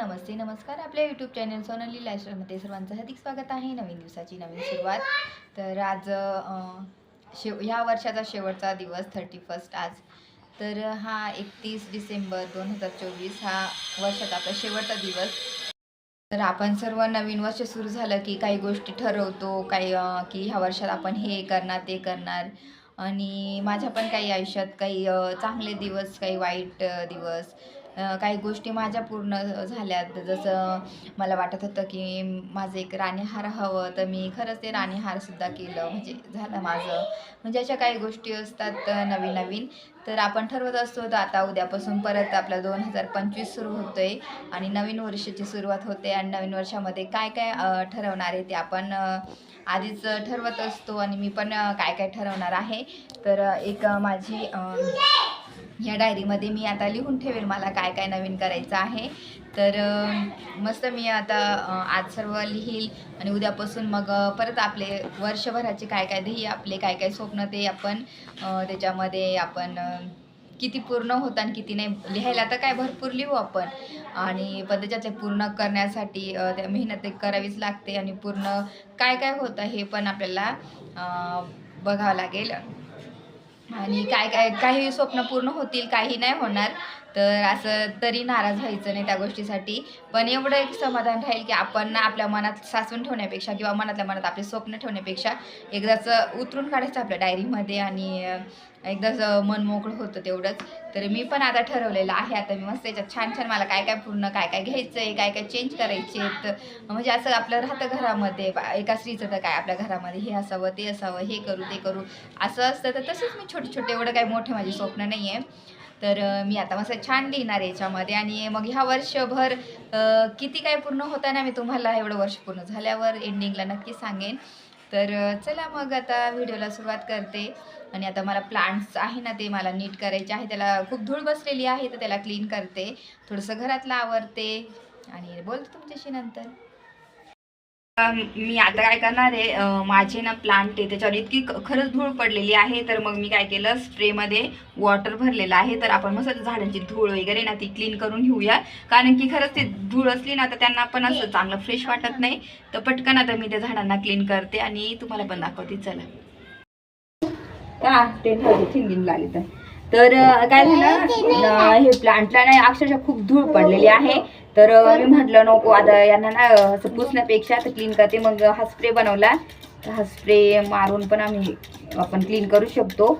नमस्ते नमस्कार. आपल्या YouTube channel सोनली लाईफस्टाईलमध्ये सर्वांचं हार्दिक स्वागत आहे. नवीन दिवसाची नवीन सुरुवात. तर आज शेव ह्या वर्षाचा शेवटचा दिवस थर्टी फर्स्ट आज. तर हा एकतीस डिसेंबर दोन हजार चोवीस हा वर्षाचा आपला शेवटचा दिवस. तर आपण सर्व नवीन वर्ष सुरू झालं की काही गोष्टी ठरवतो काही की ह्या वर्षात आपण हे करणार ते करणार. आणि माझ्या पण काही आयुष्यात काही चांगले दिवस काही वाईट दिवस. काही गोष्टी माझ्या पूर्ण झाल्यात. जसं मला वाटत होतं की माझं एक राणीहार हवं तर मी खरंच ते राणीहारसुद्धा केलं. म्हणजे झालं माझं. म्हणजे अशा काही गोष्टी असतात नवीन नवीन. तर आपण ठरवत असतो तर आता उद्यापासून परत आपला दोन हजार पंचवीस सुरू होतो आहे आणि नवीन वर्षाची सुरुवात होते आणि नवीन वर्षामध्ये काय काय ठरवणार आहे ते आपण आधीच ठरवत असतो आणि मी पण काय काय ठरवणार आहे. तर एक माझी ह्या डायरीमध्ये मी आता लिहून ठेवेल मला काय काय नवीन करायचं आहे. तर मस्त मी आता आज सर्व लिहील आणि उद्यापासून मग परत आपले वर्षभराचे काय काय ध्येय आपले काय काय स्वप्न ते आपण त्याच्यामध्ये आपण किती पूर्ण होतं आणि किती नाही लिहायला तर काय भरपूर लिहू आपण. आणि पण त्याच्यात ते पूर्ण करण्यासाठी त्या मेहनत करावीच लागते आणि पूर्ण काय काय होतं हे पण आपल्याला बघावं लागेल. आणि काय काय काही स्वप्न पूर्ण होतील काही नाही होणार. तर असं तरी नाराज व्हायचं नाही त्या गोष्टीसाठी. पण एवढं एक समाधान राहील की आपण आपल्या मनात साचून ठेवण्यापेक्षा किंवा मनातल्या मनात आपले स्वप्न ठेवण्यापेक्षा एकदाच उतरून काढायचं आपल्या डायरीमध्ये आणि एकदाच मन मोकळं होतं तेवढंच. तर मी पण आता ठरवलेलं आहे. आता मी मस्त याच्यात छान छान मला काय काय पूर्ण काय काय घ्यायचं आहे काय काय चेंज करायचे आहेत म्हणजे असं आपलं राहतं घरामध्ये. एका स्त्रीचं तर काय आपल्या घरामध्ये हे असावं ते असावं हे करू ते करू. असं असतं तर तसंच मी छोटे छोटे एवढं काही मोठे माझे स्वप्न नाही आहे तर मी आता मस्त छान लिहिणार आहे याच्यामध्ये. आणि मग ह्या वर्षभर किती काय पूर्ण होता ना मी तुम्हाला एवढं वर्ष पूर्ण झाल्यावर एंडिंगला नक्की सांगेन. तर चला मग आता व्हिडिओला सुरुवात करते. आणि आता मला प्लांट्स आहे ना ते मला नीट करायचे आहे. त्याला खूप धूळ बसलेली आहे तर त्याला क्लीन करते. थोडंसं घरातलं आवरते. आणि बोलते तुमच्याशी नंतर. मी आता काय करणार आहे माझे ना प्लांट आहे त्याच्यावर इतकी खरंच धूळ पडलेली आहे तर मग मी काय केलं स्प्रेमध्ये वॉटर भरलेलं आहे तर आपण मस्त झाडांची धूळ वगैरे ना ती क्लीन करून घेऊया. कारण की खरंच ते धूळ असली ना तर त्यांना पण असं चांगलं फ्रेश वाटत नाही. तर पटकन आता मी त्या झाडांना क्लीन करते आणि तुम्हाला पण दाखवते चला. का ते थिंगिंग लागली तर. काय झालं हे प्लांटला नाही अक्षरशः खूप धूळ पडलेली आहे. तर मी म्हटलं नको आता यांना ना असं पुसण्यापेक्षा तर क्लीन करते. मग हा स्प्रे बनवला. तर हा स्प्रे मारून पण आम्ही आपण क्लीन करू शकतो.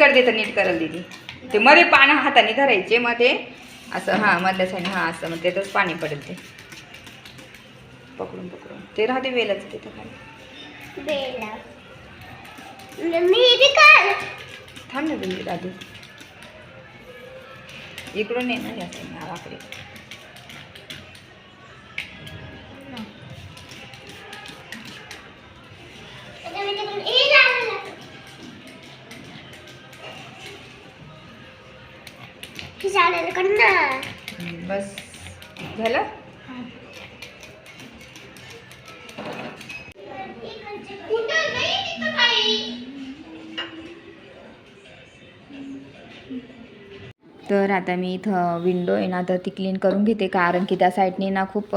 कर देतं नीट करायला दिली ते मध्ये पानं हाताने धरायचे मध्ये असं हां मधल्या साईड हां असं मग त्यातच पाणी पडेल ते. पकडून पकडून. ते राहते वेलाचं तिथं खाली. मी थांब ना तुम्ही दादू इकडून ये ना या साईडने आवाकडे ना बस. झालं? तर आता मी इथं विंडो आहे ना तर ती क्लीन करून घेते. कारण की त्या साईडने ना खूप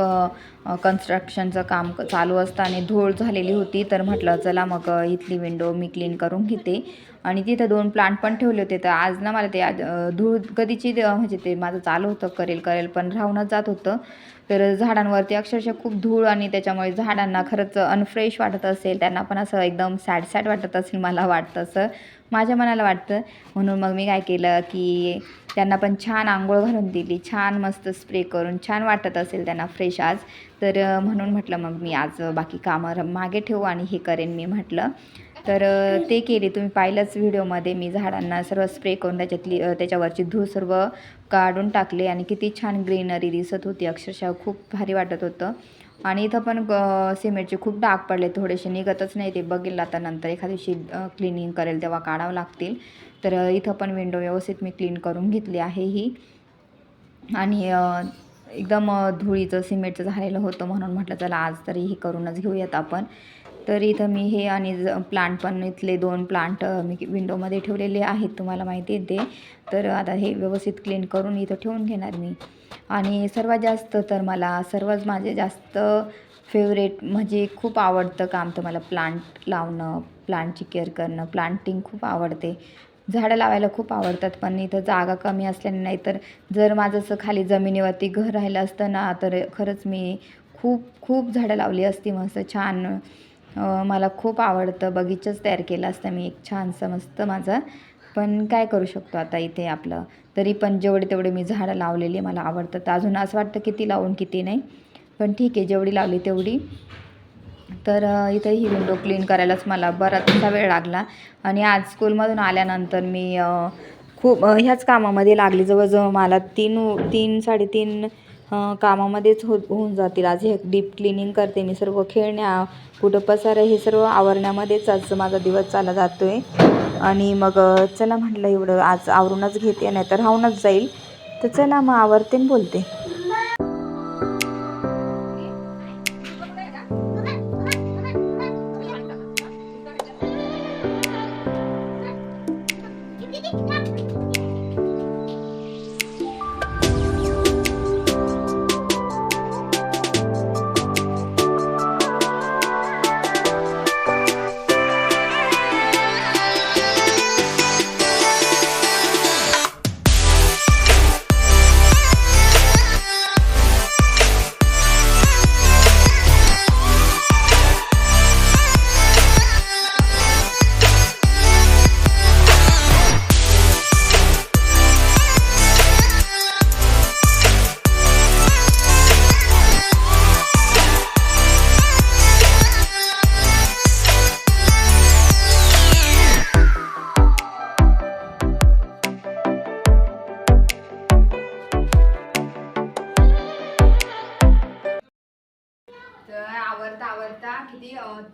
कन्स्ट्रक्शनचं काम चालू असतं आणि धूळ झालेली होती. तर म्हटलं चला मग इथली विंडो मी क्लीन करून घेते. आणि तिथं दोन प्लांट पण ठेवले होते. तर आज ना मला ते आज, धूळ कधीची म्हणजे ते माझं चालू होतं करेल करेल पण राहूनच जात होतं. तर झाडांवरती अक्षरशः खूप धूळ आणि त्याच्यामुळे झाडांना खरंच अनफ्रेश वाटत असेल. त्यांना पण असं एकदम सॅड सॅड वाटत असेल मला वाटतं असं माझ्या मनाला वाटतं. म्हणून मग मी काय केलं की त्यांना पण छान आंघोळ घालून दिली छान मस्त स्प्रे करून छान वाटत असेल त्यांना फ्रेश आज. तर म्हणून म्हटलं मग मी आज बाकी कामं मागे ठेवू आणि हे करेन मी म्हटलं. तर ते केले. तुम्ही पाहिलंच व्हिडिओमध्ये मी झाडांना सर्व स्प्रे करून त्याच्यातली त्याच्यावरची धूळ सर्व काढून टाकले आणि किती छान ग्रीनरी दिसत होती. अक्षरशः खूप भारी वाटत होतं. आणि इथं पण सिमेंटचे खूप डाग पडले. थोडेसे निघतच नाही ते. बघेल आता नंतर एखाद्या दिवशी क्लिनिंग करेल तेव्हा काढावं लागतील. तर इथं पण विंडो व्यवस्थित मी क्लीन करून घेतली आहे ही. आणि एकदम धुळीचं सिमेंटचं झालेलं होतं म्हणून म्हटलं चला आज तरी हे करूनच घेऊयात आपण. तर इथं मी हे आणि प्लांट पण इथले दोन प्लांट मी विंडोमध्ये ठेवलेले आहेत तुम्हाला माहिती आहे ते. तर आता हे व्यवस्थित क्लीन करून इथं ठेवून घेणार मी. आणि सर्वात जास्त तर मला सर्वात माझे जास्त फेवरेट म्हणजे खूप आवडतं काम तर मला प्लांट लावणं प्लांटची केअर करणं प्लांटिंग खूप आवडते. झाडं लावायला खूप आवडतात पण इथं जागा कमी असल्याने नाही तर जर माझं असं खाली जमिनीवरती घर राहिलं असतं ना तर खरंच मी खूप खूप झाडं लावली असती मस्त छान. मला खूप आवडतं. बगीचाच तयार केला असता मी एक छानसं मस्त माझं. पण काय करू शकतो आता इथे आपलं? तरी पण जेवढे तेवढे मी झाडं लावलेली मला आवडतात. तर अजून असं वाटतं किती लावून किती नाही. पण ठीक आहे जेवढी लावली तेवढी. तर इथे इथं ही विंडो क्लीन करायलाच मला बराचसा वेळ लागला. आणि आज स्कूलमधून आल्यानंतर मी खूप ह्याच कामामध्ये लागली. जवळजवळ मला तीन तीन साडेतीन कामामध्येच हो होऊन जातील. आज हे डीप क्लिनिंग करते मी. सर्व खेळण्या कुठं पसारा हे सर्व आवरण्यामध्येच आज माझा दिवस चालला जातो आहे आणि मग चला म्हटलं एवढं. आज आवरूनच घेते नाही तर राहूनच जाईल. तर चला मग आवरते आणि बोलते.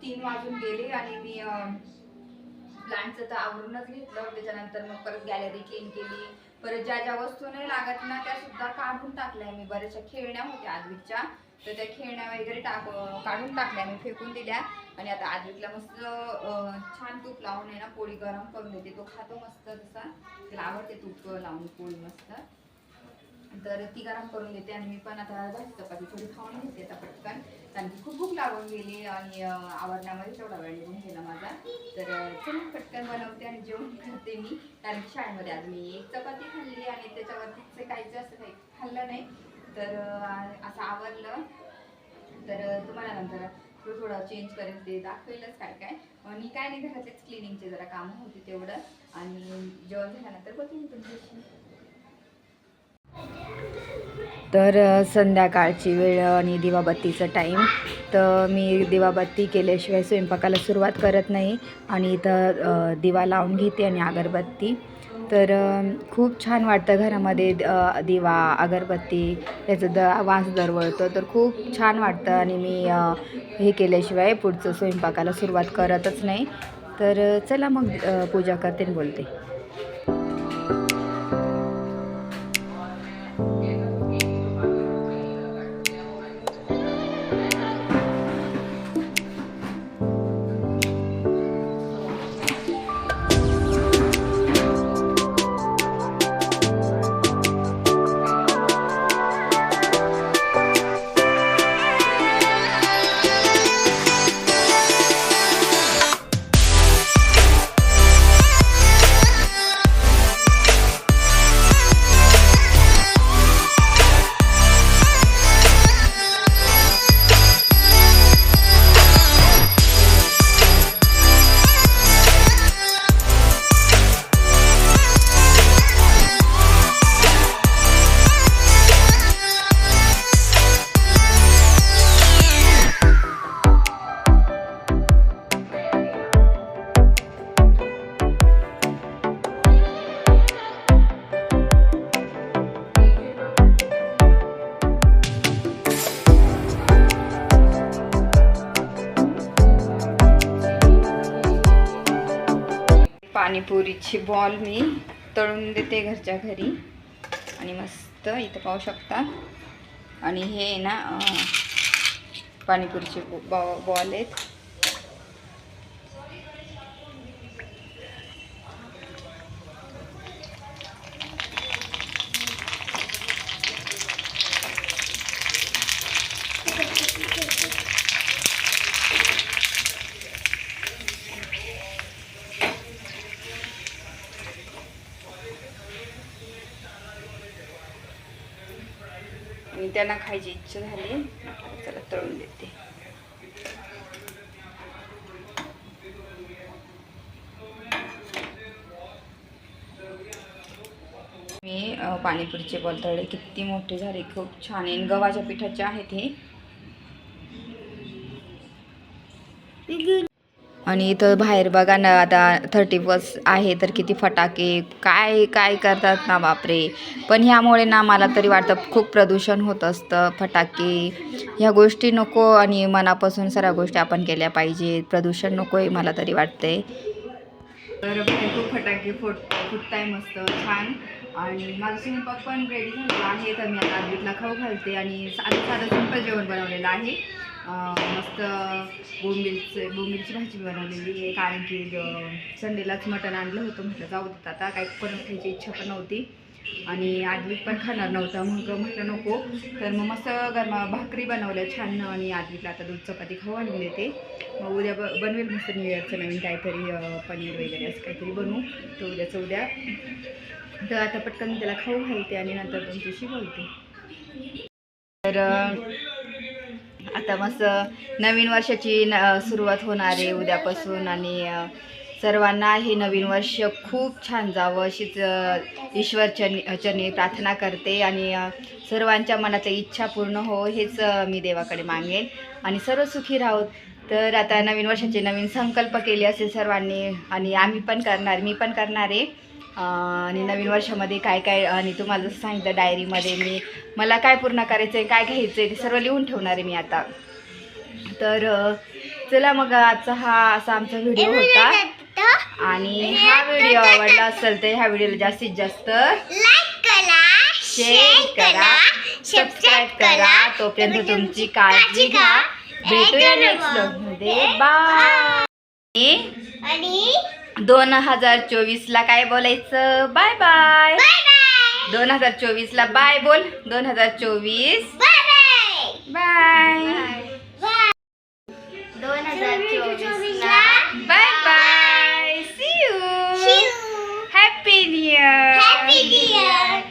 तीन वाजून गेले आणि मी प्लांटचं तर आवरूनच घेतलं. त्याच्यानंतर मग परत गॅलरी क्लीन केली. परत ज्या ज्या वस्तू नाही लागत ना त्या सुद्धा काढून टाकल्या मी. बऱ्याचशा खेळण्या होत्या आद्विकच्या तर त्या खेळण्या वगैरे टाक काढून टाकल्या मी फेकून दिल्या. आणि आता आद्विकला मस्त छान तूप लावून आहे ना पोळी गरम करून देते. तो खातो मस्त तसा. त्याला आवडते तूप लावून पोळी मस्त. तर ती गरम करून देते आणि मी पण आता भाजी चपाती थोडी खाऊन घेते आता पटकन. कारण की खूप भूक लागून गेली आणि आवरण्यामध्ये तेवढा वेळ निघून गेला माझा. तर चला पटकन बनवते आणि जेवण करते मी. कारण की शाळेमध्ये आज मी एक चपाती खाल्ली आणि त्याच्यावरतीच काहीच असं काही खाल्लं नाही. तर असं आवरलं. तर तुम्हाला नंतर थोडं थोडं चेंज करेल ते दाखवेलच काय काय. आणि काय नाही घरातलेच क्लिनिंगचे जरा कामं होती तेवढं. आणि जेवण झाल्यानंतर बोलते मी तुमच्याशी. तर संध्याकाळची वेळ आणि दिवाबत्तीचं टाईम तर मी दिवाबत्ती केल्याशिवाय स्वयंपाकाला सुरुवात करत नाही आणि इथं दिवा लावून घेते आणि अगरबत्ती. तर खूप छान वाटतं घरामध्ये दिवा अगरबत्ती त्याचं द वास दरवळतो. तर खूप छान वाटतं आणि मी हे केल्याशिवाय पुढचं स्वयंपाकाला सुरुवात करतच नाही. तर चला मग पूजा करते आणि बोलते. पाणीपुरीची बॉल मी तळून देते घरच्या घरी. आणि मस्त इथं पाहू शकता. आणि हे ना पाणीपुरीचे बॉ बॉल आहेत. त्यांना खायची इच्छा झाली. चला तळून देते. मी पाणीपुरीचे बॉल तळले. किती मोठे झाले खूप छान. आहे गव्हाच्या पिठाचे आहेत हे. आणि इथं बाहेर बघा ना आता थर्टी फर्स्ट आहे तर किती फटाके काय काय करतात ना बापरे. पण ह्यामुळे ना मला तरी वाटतं खूप प्रदूषण होत असतं फटाके. ह्या गोष्टी नको आणि मनापासून सर्व गोष्टी आपण केल्या पाहिजे. प्रदूषण नको आहे मला तरी वाटते तर खूप फटाके फुट फुटताय मस्त छान. आणि माझं स्वयंपाक पण रेडी झालेला आहे तर मी आता आदवीतला खाऊ घालते आणि साधं साधं सिंपल जेवण बनवलेलं आहे. मस्त बोंबिलचे बोंबिलची भाजी बनवलेली आहे. कारण की संडेलाच मटण आणलं होतं. म्हटलं जाऊ देत आता काही पण खायची इच्छा पण नव्हती. आणि आदवीत पण खाणार नव्हता. मग म्हटलं नको. तर मग मस्त गरमा भाकरी बनवल्या छान. आणि आदवीतला आता दूध चपाती खाऊ आणून देते. मग उद्या ब बनवेल मस्त न्यू नवीन काहीतरी पनीर वगैरे असं काहीतरी बनवू. तर उद्याचं उद्या. तर आता पटकन त्याला खाऊ घालते आणि नंतर तुमच्याशी बोलते. तर आता मस्त नवीन वर्षाची न सुरुवात होणार आहे उद्यापासून आणि सर्वांना हे नवीन वर्ष खूप छान जावं अशीच ईश्वर चरणी चरणी प्रार्थना करते आणि सर्वांच्या मनाच्या इच्छा पूर्ण हो हेच मी देवाकडे मागेन. आणि सर्व सुखी राहोत. तर आता नवीन वर्षाचे नवीन संकल्प केले असेल सर्वांनी आणि आम्ही पण करणार मी पण करणार आहे. आणि नवीन वर्षामध्ये काय काय आणि तुम्हाला जसं सांगितलं डायरीमध्ये मी मला काय पूर्ण करायचं आहे काय घ्यायचं आहे ते सर्व लिहून ठेवणार आहे मी आता. तर चला मग आजचा हा असा आमचा व्हिडिओ होता. आणि हा व्हिडिओ आवडला असेल तर ह्या व्हिडिओला जास्तीत जास्त लाईक करा शेअर करा सबस्क्राईब करा. तोपर्यंत तुमची काळजी घ्या. भेटूया नेक्स्टमध्ये. बाय आणि दोन हजार चोवीसला काय बोलायचं? Bye bye. दोन हजार चोवीसला बाय बोल. दोन हजार चोवीस. बाय दोन हजार चोवीसला bye bye see you happy new year